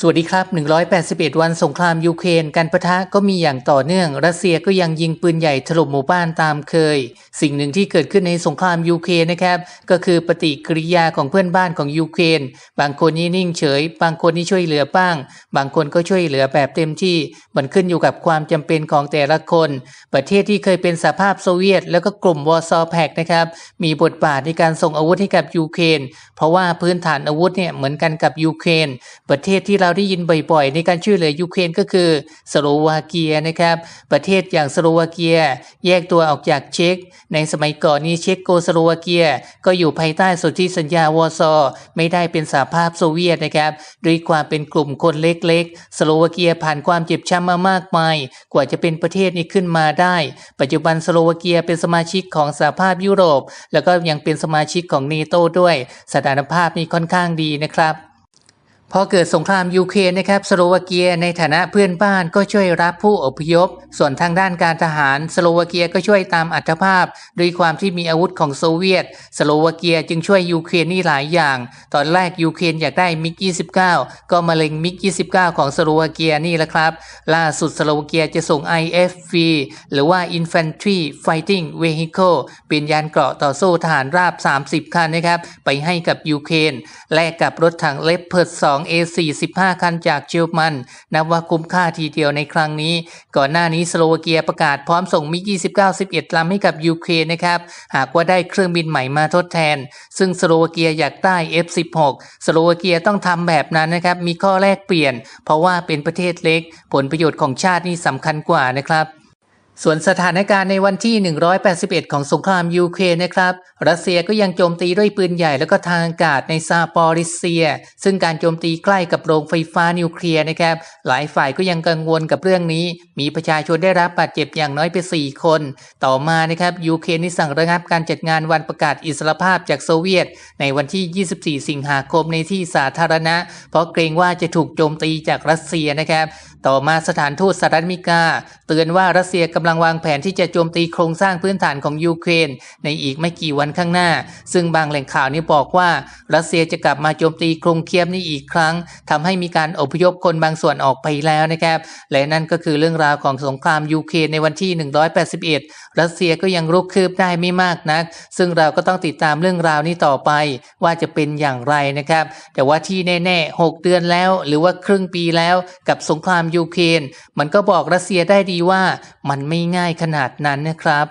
สวัสดีครับ 181 วันสงครามยูเครน การประทะก็มีอย่างต่อเนื่อง รัสเซียก็ยังยิงปืนใหญ่ถล่มหมู่บ้านตามเคย สิ่งหนึ่งที่เกิดขึ้นในสงครามยูเครนนะครับ ก็คือปฏิกิริยาของเพื่อนบ้านของยูเครน บางคนนี่นิ่งเฉย บางคนนี่ช่วยเหลือบ้าง บางคนก็ช่วยเหลือแบบเต็มที่ มันขึ้นอยู่กับความจำเป็นของแต่ละคน ประเทศที่เคยเป็นสหภาพโซเวียต แล้วก็กลุ่มวอร์ซอแพกนะครับ มีบทบาทในการส่งอาวุธให้กับยูเครน เพราะว่าพื้นฐานอาวุธเนี่ยเหมือนกันกับยูเครน ประเทศที่เราได้ยินบ่อยๆ ในการช่วยเหลือยูเครนก็คือสโลวาเกียนะครับ ประเทศอย่างสโลวาเกีย แยกตัวออกจากเช็ก ในสมัยก่อนนี้เช็กโกสโลวาเกีย ก็อยู่ภายใต้สนธิสัญญาวอร์ซอไม่ได้เป็นสหภาพโซเวียตนะครับด้วยความเป็นกลุ่มคนเล็กๆ สโลวาเกียผ่านความเจ็บช้ำมามากมาย กว่าจะเป็นประเทศนี้ขึ้นมาได้ ปัจจุบันสโลวาเกียเป็นสมาชิกของสหภาพยุโรป แล้วก็ยังเป็นสมาชิกของเนโตด้วย สถานภาพนี้ค่อนข้างดีนะครับ พอเกิดสงครามยูเครนนะครับสโลวาเกียในฐานะเพื่อนบ้านก็ช่วยรับผู้อพยพ ส่วนทางด้านการทหารสโลวาเกียก็ช่วยตามอัตภาพด้วยความที่มีอาวุธของโซเวียต สโลวาเกียจึงช่วยยูเครนนี่หลายอย่าง ตอนแรกยูเครนอยากได้มิก 29 ก็มาเล็งมิก 29 ของสโลวาเกียนี่แหละครับ ล่าสุดสโลวาเกียจะส่ง IFV หรือว่า Infantry Fighting Vehicle เป็นยานเกราะต่อสู้ทหารราบ 30 คันนะครับไปให้กับยูเครนแลกกับรถถังเลปเพิร์ด2 A45 คันจากเชลมัน นับว่าคุ้มค่าทีเดียวในครั้งนี้ ก่อนหน้านี้สโลวาเกียประกาศพร้อมส่งมิก29 11ลำให้กับยูเครนนะครับหากว่าได้เครื่องบินใหม่มาทดแทน ซึ่งสโลวาเกียอยากได้ F16 สโลวาเกียต้องทำแบบนั้นนะครับมีข้อแลกเปลี่ยน เพราะว่าเป็นประเทศเล็ก ผลประโยชน์ของชาตินี่สำคัญกว่านะครับ ส่วนสถานการณ์ในวันที่ 181 ของสงครามยูเครนนะครับ รัสเซียก็ยังโจมตีด้วยปืนใหญ่แล้วก็ทางอากาศในซาปอริเซีย ซึ่งการโจมตีใกล้กับโรงไฟฟ้านิวเคลียร์นะครับ หลายฝ่ายก็ยังกังวลกับเรื่องนี้ มีประชาชนได้รับบาดเจ็บอย่างน้อยไป 4 คน ต่อมานะครับยูเครนได้สั่งระงับการจัดงานวันประกาศอิสรภาพจากโซเวียต ในวันที่ 24 สิงหาคมในที่สาธารณะ เพราะเกรงว่าจะถูกโจมตีจากรัสเซียนะครับต่อมาสถานทูตสหรัฐอเมริกา เตือนว่ารัสเซียกำลังวางแผนที่จะโจมตีโครงสร้างพื้นฐานของยูเครน ในอีกไม่กี่วันข้างหน้า ซึ่งบางแหล่งข่าวนี้บอกว่ารัสเซียจะกลับมาโจมตีกรุงเคียฟนี้อีกครั้งทำให้มีการอพยพคนบางส่วนออกไปแล้วนะครับและนั่นก็คือเรื่องราวของสงครามยูเครนในวันที่ 181 รัสเซียก็ยังรุกคืบได้ไม่มากนัก ซึ่งเราก็ต้องติดตามเรื่องราวนี้ต่อไป ว่าจะเป็นอย่างไรนะครับ แต่ว่าที่แน่ๆ 6 เดือนแล้ว หรือว่าครึ่งปีแล้วกับสงครามยูเครนมันก็บอกรัสเซียได้ดีว่ามันไม่ง่ายขนาดนั้นนะครับ